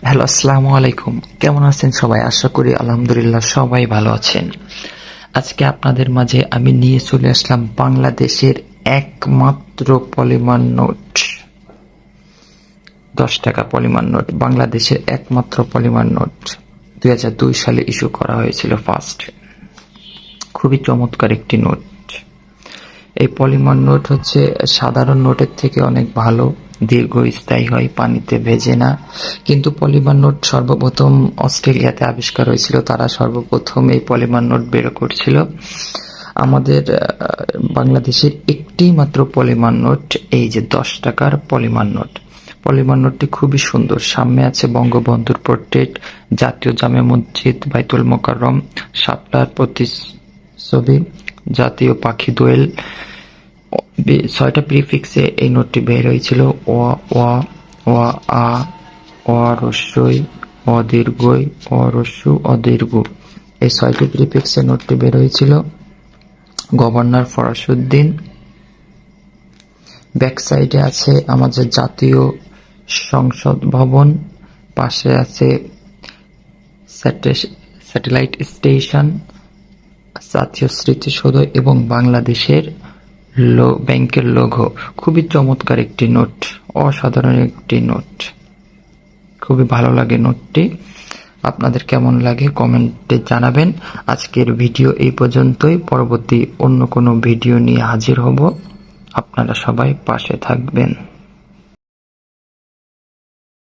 Hello, আসসালামু আলাইকুম। কেমন আছেন সবাই? আশা করি আলহামদুলিল্লাহ সবাই ভালো আছেন। আজকে আপনাদের মাঝে আমি নিয়ে চলে আসলাম বাংলাদেশের একমাত্র পলিমার নোট। দশ টাকা পলিমার নোট। বাংলাদেশের একমাত্র পলিমার নোট। দুই হাজার দুই সালে ইস্যু করা হয়েছিল ফার্স্ট। খুবই চমৎকার একটি নোট। এই পলিমার নোট হচ্ছে সাধারণ নোটের থেকে অনেক ভালো। দীর্ঘস্থায়ী হয়, পানিতে ভেজে না। কিন্তু পলিমার নোট সর্বপ্রথম অস্ট্রেলিয়াতে আবিষ্কার হয়েছিল। তারা সর্বপ্রথম এই পলিমার নোট বের করছিল। আমাদের বাংলাদেশের একটি মাত্র পলিমার নোট, এই যে দশ টাকার পলিমার নোট। পলিমার নোটটি খুবই সুন্দর। সামনে আছে বঙ্গবন্ধুর পোর্ট্রেট, জাতীয় জামে মসজিদ, বাইতুল মোকাররম শাপলার প্রতিচ্ছবি জাতীয় পাখি দোয়েল ছয়টা প্রিফিক্সে এই নোটটি বের হয়েছিল। অ অ অ, আ, অ, রস্যই অ দীর্ঘই অ, রস্যু, অদীর্ঘ। এই ছয়টি প্রিফিক্সে নোটটি বের হয়েছিল। গভর্নর ফরাসুদ্দিন ব্যাক সাইডে আছে আমাদের জাতীয় সংসদ ভবন, পাশে আছে স্যাটে- স্যাটেলাইট স্টেশন, জাতীয় স্মৃতিসৌধ এবং বাংলাদেশের ব্যাংকের লোগো খুবই চমৎকার একটি নোট, অসাধারণ একটি নোট। খুবই ভালো লাগে নোটটি। আপনাদের কেমন লাগে কমেন্টে জানাবেন। আজকের ভিডিও এই পর্যন্তই। পরবর্তী অন্য কোনো ভিডিও নিয়ে হাজির হব। আপনারা সবাই পাশে থাকবেন।